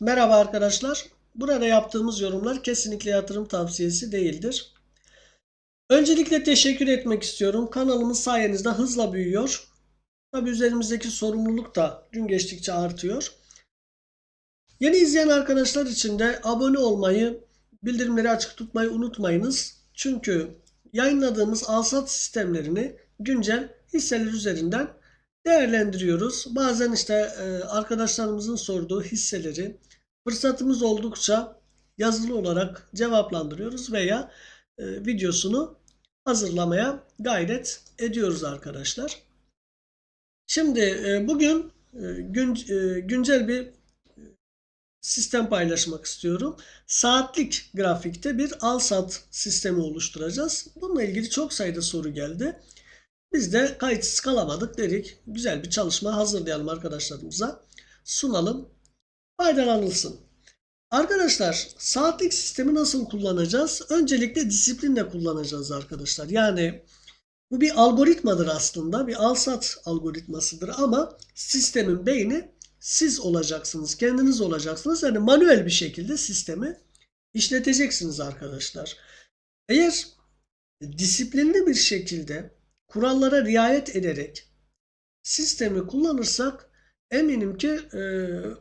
Merhaba arkadaşlar. Burada yaptığımız yorumlar kesinlikle yatırım tavsiyesi değildir. Öncelikle teşekkür etmek istiyorum. Kanalımız sayenizde hızla büyüyor. Tabi üzerimizdeki sorumluluk da gün geçtikçe artıyor. Yeni izleyen arkadaşlar için de abone olmayı, bildirimleri açık tutmayı unutmayınız. Çünkü yayınladığımız alsat sistemlerini güncel hisseler üzerinden değerlendiriyoruz. Bazen işte e, arkadaşlarımızın sorduğu hisseleri fırsatımız oldukça yazılı olarak cevaplandırıyoruz veya e, videosunu hazırlamaya gayret ediyoruz arkadaşlar. Şimdi e, bugün gün, güncel bir sistem paylaşmak istiyorum. Saatlik grafikte bir al-sat sistemi oluşturacağız. Bununla ilgili çok sayıda soru geldi. Biz de kayıtsız kalamadık dedik. Güzel bir çalışma hazırlayalım arkadaşlarımıza. Sunalım. Faydalanılsın. Arkadaşlar saatlik sistemi nasıl kullanacağız? Öncelikle disiplinle kullanacağız arkadaşlar. Yani bu bir algoritmadır aslında. Bir al-sat algoritmasıdır ama sistemin beyni siz olacaksınız. Kendiniz olacaksınız. Yani manuel bir şekilde sistemi işleteceksiniz arkadaşlar. Eğer disiplinli bir şekilde kurallara riayet ederek sistemi kullanırsak eminim ki e,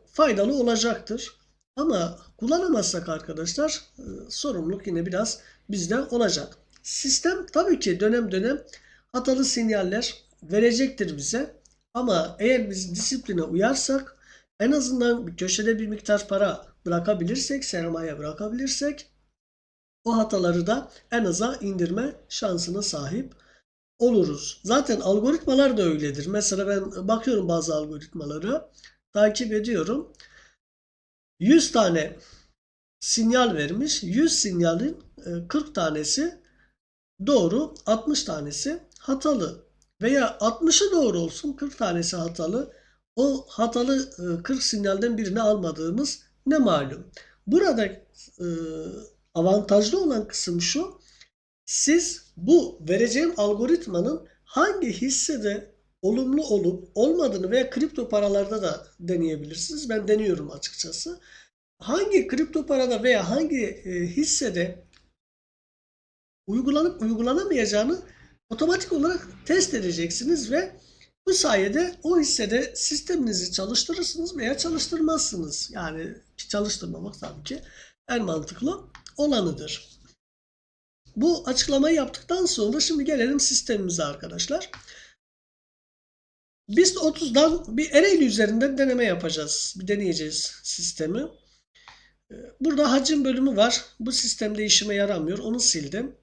faydalı olacaktır. Ama kullanamazsak arkadaşlar e, sorumluluk yine biraz bizde olacak. Sistem tabii ki dönem dönem hatalı sinyaller verecektir bize. Ama eğer biz disipline uyarsak en azından bir köşede bir miktar para bırakabilirsek, sermaye bırakabilirsek o hataları da en aza indirme şansına sahip oluruz. Zaten algoritmalar da öyledir. Mesela ben bakıyorum bazı algoritmaları, takip ediyorum. 100 tane sinyal vermiş. 100 sinyalin 40 tanesi doğru, 60 tanesi hatalı. Veya 60'ı doğru olsun, 40 tanesi hatalı. O hatalı 40 sinyalden birini almadığımız ne malum. Burada avantajlı olan kısım şu. Siz bu vereceğim algoritmanın hangi hissede olumlu olup olmadığını veya kripto paralarda da deneyebilirsiniz. Ben deniyorum açıkçası. Hangi kripto parada veya hangi e, hissede uygulanıp uygulanamayacağını otomatik olarak test edeceksiniz ve bu sayede o hissede sisteminizi çalıştırırsınız veya çalıştırmazsınız. Yani çalıştırmamak tabii ki en mantıklı olanıdır. Bu açıklamayı yaptıktan sonra şimdi gelelim sistemimize arkadaşlar. Biz 30'dan bir Ereğli üzerinden deneme yapacağız. Bir deneyeceğiz sistemi. Burada hacim bölümü var. Bu sistemde işime yaramıyor. Onu sildim.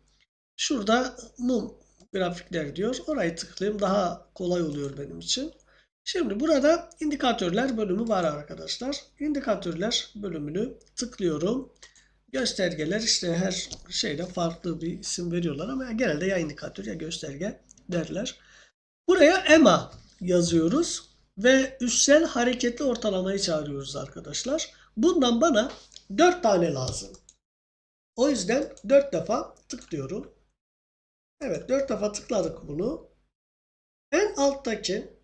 Şurada mum grafikler diyor. Orayı tıklayayım. Daha kolay oluyor benim için. Şimdi burada indikatörler bölümü var arkadaşlar. İndikatörler bölümünü tıklıyorum. Göstergeler işte her şeyde farklı bir isim veriyorlar ama genelde ya indikatör ya gösterge derler. Buraya EMA yazıyoruz ve üstsel hareketli ortalamayı çağırıyoruz arkadaşlar. Bundan bana 4 tane lazım. O yüzden 4 defa tıklıyorum. Evet 4 defa tıkladık bunu. En alttaki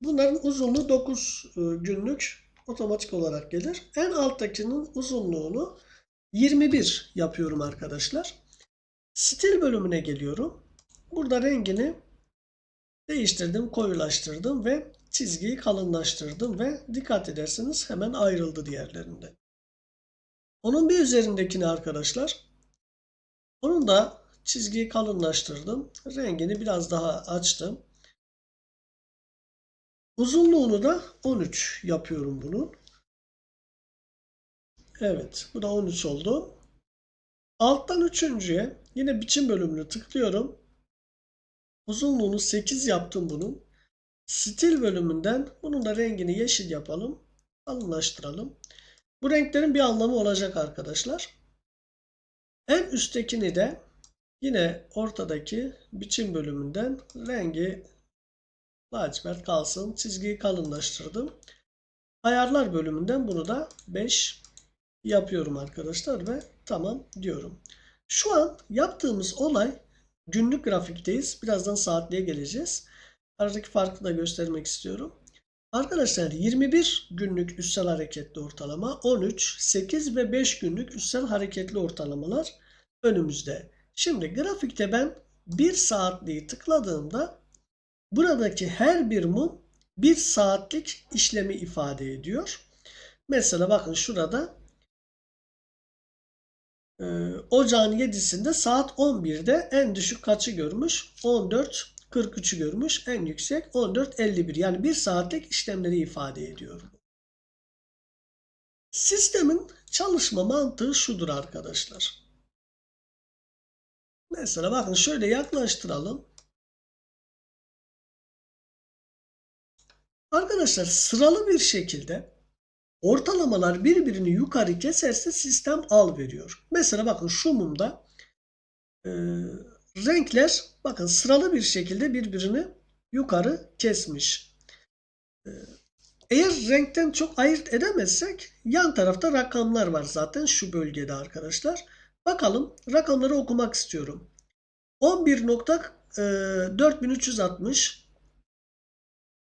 bunların uzunluğu 9 günlük otomatik olarak gelir. En alttakinin uzunluğunu 21 yapıyorum arkadaşlar. Stil bölümüne geliyorum. Burada rengini değiştirdim, koyulaştırdım ve çizgiyi kalınlaştırdım ve dikkat ederseniz hemen ayrıldı diğerlerinden. Onun bir üzerindekini arkadaşlar. Onun da çizgiyi kalınlaştırdım. Rengini biraz daha açtım. Uzunluğunu da 13 yapıyorum bunun. Evet. Bu da 13 oldu. Alttan üçüncüye yine biçim bölümünü tıklıyorum. Uzunluğunu 8 yaptım bunun. Stil bölümünden bunun da rengini yeşil yapalım. Kalınlaştıralım. Bu renklerin bir anlamı olacak arkadaşlar. En üsttekini de yine ortadaki biçim bölümünden rengi lacivert kalsın. Çizgiyi kalınlaştırdım. Ayarlar bölümünden bunu da 5 yapıyorum arkadaşlar ve tamam diyorum. Şu an yaptığımız olay günlük grafikteyiz. Birazdan saatliğe geleceğiz. Aradaki farkı da göstermek istiyorum. Arkadaşlar 21 günlük üstel hareketli ortalama, 13, 8 ve 5 günlük üstel hareketli ortalamalar önümüzde. Şimdi grafikte ben 1 saatliği tıkladığımda buradaki her bir mum 1 saatlik işlemi ifade ediyor. Mesela bakın şurada e, ocağın 7'sinde saat 11'de en düşük kaçı görmüş? 14 43'ü görmüş. En yüksek 14.51. Yani 1 saatlik işlemleri ifade ediyor. Sistemin çalışma mantığı şudur arkadaşlar. Mesela bakın şöyle yaklaştıralım. Arkadaşlar sıralı bir şekilde ortalamalar birbirini yukarı keserse sistem al veriyor. Mesela bakın şu mumda e, renkler bakın sıralı bir şekilde birbirini yukarı kesmiş. Ee, eğer renkten çok ayırt edemezsek yan tarafta rakamlar var zaten şu bölgede arkadaşlar. Bakalım rakamları okumak istiyorum. 11.4360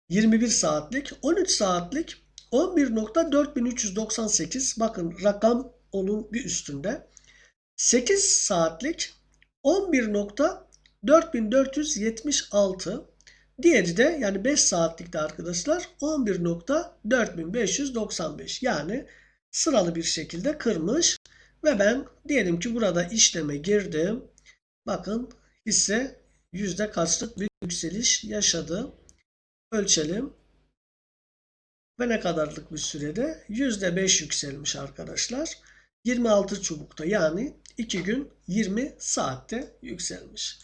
21 saatlik 13 saatlik 11.4398 bakın rakam onun bir üstünde. 8 saatlik 11.4476 diğeri de yani 5 saatlikte arkadaşlar 11.4595 yani sıralı bir şekilde kırmış. Ve ben diyelim ki burada işleme girdim. Bakın hisse yüzde kaçlık bir yükseliş yaşadı. Ölçelim. Ve ne kadarlık bir sürede? %5 yükselmiş arkadaşlar. 26 çubukta yani 2 gün 20 saatte yükselmiş.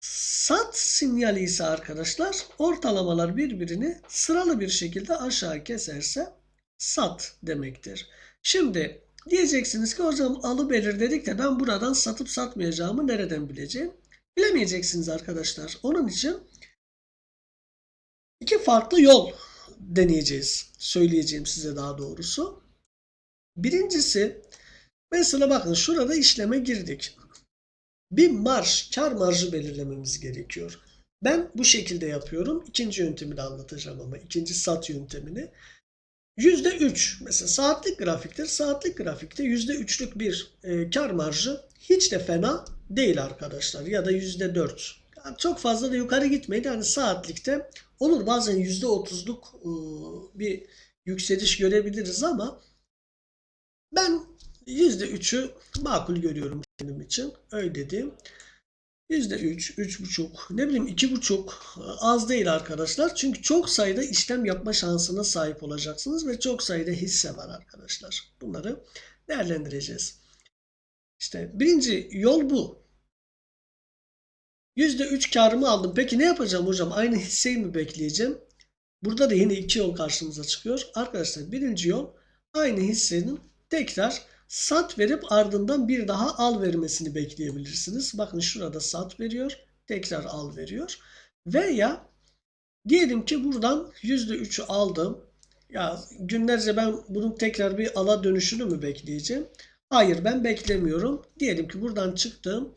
Sat sinyali ise arkadaşlar ortalamalar birbirini sıralı bir şekilde aşağı keserse sat demektir. Şimdi diyeceksiniz ki hocam alı belir dedik de ben buradan satıp satmayacağımı nereden bileceğim? Bilemeyeceksiniz arkadaşlar. Onun için iki farklı yol deneyeceğiz. Söyleyeceğim size daha doğrusu. Birincisi mesela bakın şurada işleme girdik. Bir marş, kar marjı belirlememiz gerekiyor. Ben bu şekilde yapıyorum. İkinci yöntemi de anlatacağım ama ikinci sat yöntemini. %3 mesela saatlik grafiktir. Saatlik grafikte %3'lük bir e, kar marjı hiç de fena değil arkadaşlar. Ya da %4. Yani çok fazla da yukarı gitmeyin. Yani saatlikte olur bazen %30'luk e, bir yükseliş görebiliriz ama ben %3'ü makul görüyorum benim için. Öyle diyeyim. %3, 3,5, ne bileyim 2,5 az değil arkadaşlar. Çünkü çok sayıda işlem yapma şansına sahip olacaksınız ve çok sayıda hisse var arkadaşlar. Bunları değerlendireceğiz. İşte birinci yol bu. %3 karımı aldım. Peki ne yapacağım hocam? Aynı hisseyi mi bekleyeceğim? Burada da yine iki yol karşımıza çıkıyor. Arkadaşlar birinci yol aynı hissenin tekrar sat verip ardından bir daha al vermesini bekleyebilirsiniz. Bakın şurada sat veriyor. Tekrar al veriyor. Veya diyelim ki buradan %3'ü aldım. Ya günlerce ben bunun tekrar bir ala dönüşünü mü bekleyeceğim? Hayır ben beklemiyorum. Diyelim ki buradan çıktım.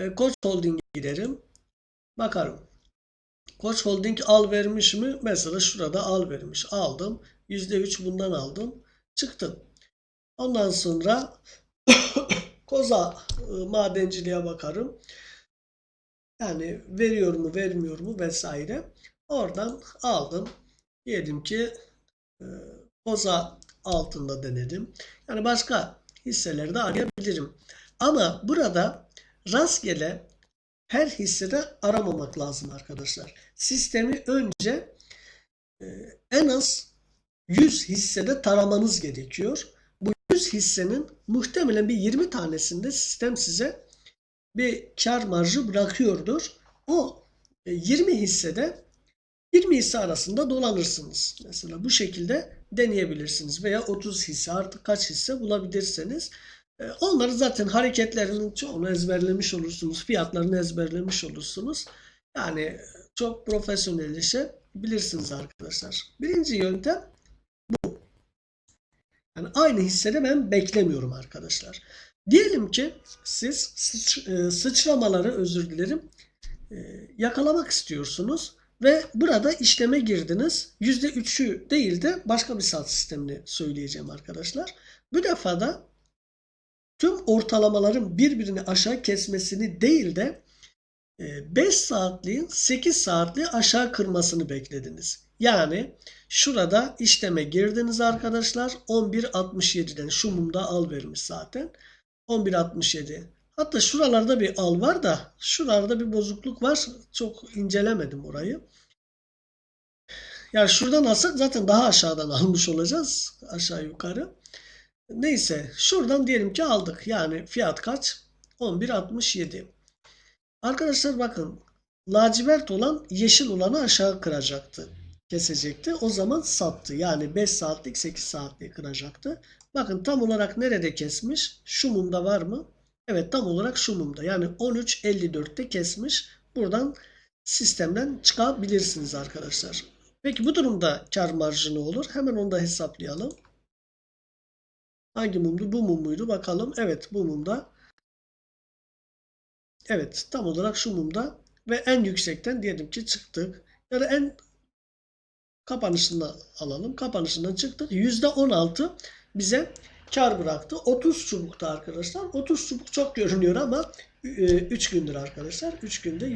E, Koç Holding'e giderim. Bakarım. Koç Holding al vermiş mi? Mesela şurada al vermiş. Aldım. %3 bundan aldım. Çıktım. Ondan sonra koza e, madenciliğe bakarım. Yani veriyor mu vermiyor mu vesaire. Oradan aldım. Diyelim ki e, koza altında denedim. Yani başka hisseleri de arayabilirim. Ama burada rastgele her hissede aramamak lazım arkadaşlar. Sistemi önce e, en az 100 hissede taramanız gerekiyor. 100 hissenin muhtemelen bir 20 tanesinde sistem size bir kar marjı bırakıyordur. O 20 e, hissede 20 hisse arasında dolanırsınız. Mesela bu şekilde deneyebilirsiniz. Veya 30 hisse artık kaç hisse bulabilirseniz. E, onları zaten hareketlerinin çoğunu ezberlemiş olursunuz. Fiyatlarını ezberlemiş olursunuz. Yani çok profesyonel işe bilirsiniz arkadaşlar. Birinci yöntem yani aynı hissede ben beklemiyorum arkadaşlar. Diyelim ki siz sıç, e, sıçramaları özür dilerim e, yakalamak istiyorsunuz Ve burada işleme girdiniz. %3'ü değil de başka bir saat sistemini söyleyeceğim arkadaşlar. Bu defa da tüm ortalamaların birbirini aşağı kesmesini değil de 5 saatliğin 8 saatliği aşağı kırmasını beklediniz. Yani şurada işleme girdiniz arkadaşlar. 11.67'den şu mumda al vermiş zaten. 11.67. Hatta şuralarda bir al var da şuralarda bir bozukluk var. Çok incelemedim orayı. Yani şuradan alsak zaten daha aşağıdan almış olacağız. Aşağı yukarı. Neyse şuradan diyelim ki aldık. Yani fiyat kaç? 11.67. Arkadaşlar bakın lacivert olan yeşil olanı aşağı kıracaktı. Kesecekti. O zaman sattı. Yani 5 saatlik 8 saatlik kıracaktı. Bakın tam olarak nerede kesmiş? Şu mumda var mı? Evet tam olarak şu mumda. Yani 13.54'te kesmiş. Buradan sistemden çıkabilirsiniz arkadaşlar. Peki bu durumda kar marjı ne olur? Hemen onu da hesaplayalım. Hangi mumdu? Bu mum muydu? Bakalım. Evet bu mumda. Evet tam olarak şu mumda ve en yüksekten diyelim ki çıktık. Yani en kapanışını alalım. Kapanışından çıktık. %16 bize kar bıraktı. 30 çubukta arkadaşlar. 30 çubuk çok görünüyor ama 3 gündür arkadaşlar. 3 günde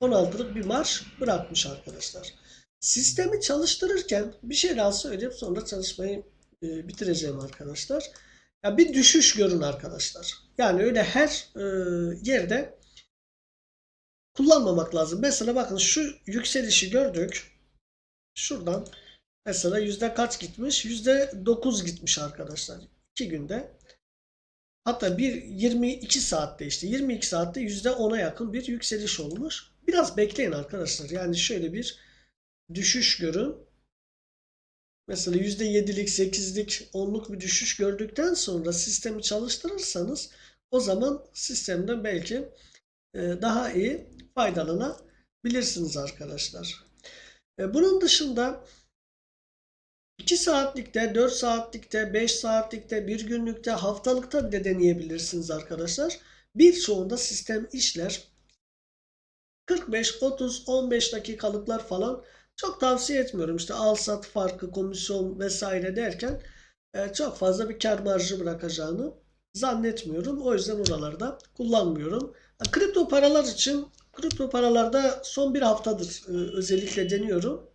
%16'lık bir marş bırakmış arkadaşlar. Sistemi çalıştırırken bir şey daha söyleyip sonra çalışmayı e, bitireceğim arkadaşlar. Ya bir düşüş görün arkadaşlar. Yani öyle her e, yerde kullanmamak lazım. Mesela bakın şu yükselişi gördük. Şuradan mesela yüzde kaç gitmiş? Yüzde 9 gitmiş arkadaşlar. 2 günde. Hatta bir 22 saatte işte 22 saatte yüzde 10'a yakın bir yükseliş olmuş. Biraz bekleyin arkadaşlar. Yani şöyle bir düşüş görün. Mesela %7'lik, 8'lik, 10'luk bir düşüş gördükten sonra sistemi çalıştırırsanız o zaman sistemden belki e, daha iyi faydalanabilirsiniz arkadaşlar. E, Bunun dışında 2 saatlikte, 4 saatlikte, 5 saatlikte, 1 günlükte, haftalıkta bile deneyebilirsiniz arkadaşlar. Birçoğunda sistem işler. 45, 30, 15 dakikalıklar falan çok tavsiye etmiyorum. İşte al sat farkı, komisyon vesaire derken e, çok fazla bir kar marjı bırakacağını zannetmiyorum. O yüzden oralarda kullanmıyorum. Ha, Kripto paralar için kripto paralarda son bir haftadır e, özellikle deniyorum.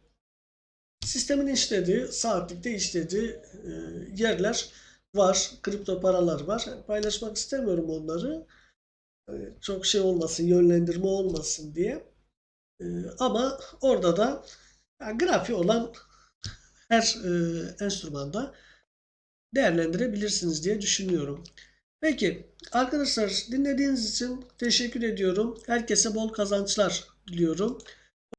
Sistemin işlediği, saatlikte işlediği e, yerler var. Kripto paralar var. Paylaşmak istemiyorum onları. E, Çok şey olmasın, yönlendirme olmasın diye. E, Ama orada da yani grafiği olan her e, enstrümanda değerlendirebilirsiniz diye düşünüyorum. Peki arkadaşlar dinlediğiniz için teşekkür ediyorum. Herkese bol kazançlar diliyorum.